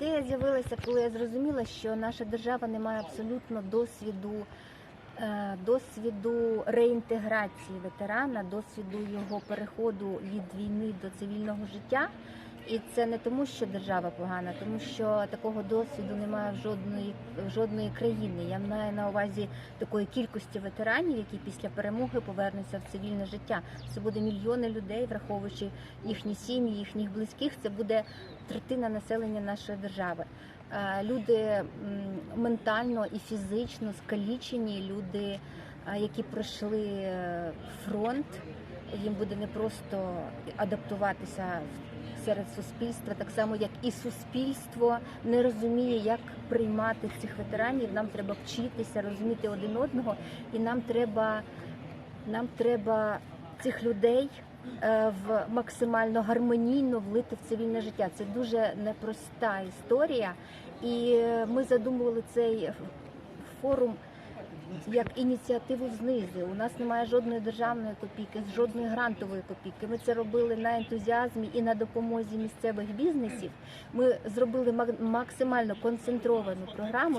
Ідея з'явилася, коли я зрозуміла, що наша держава не має абсолютно досвіду, е, досвіду реінтеграції ветерана, досвіду його переходу від війни до цивільного життя. І це не тому, що держава погана, тому що такого досвіду немає в жодної в жодної країни. Я маю на увазі такої кількості ветеранів, які після перемоги повернуться в цивільне життя. Це буде мільйони людей, враховуючи їхні сім'ї, їхніх близьких. Це буде третина населення нашої держави. Е, Люди ментально і фізично скалічені, люди, е, які пройшли е, фронт. Їм буде непросто адаптуватися в- серед суспільства, так само як і суспільство не розуміє, як приймати цих ветеранів. Нам треба вчитися, розуміти один одного, і нам треба, нам треба цих людей е, в максимально гармонійно влити в цивільне життя. Це дуже непроста історія, і ми задумували цей форум як ініціативу знизу. У нас немає жодної державної копійки, жодної грантової копійки. Ми це робили на ентузіазмі і на допомозі місцевих бізнесів. Ми зробили мак- максимально концентровану програму.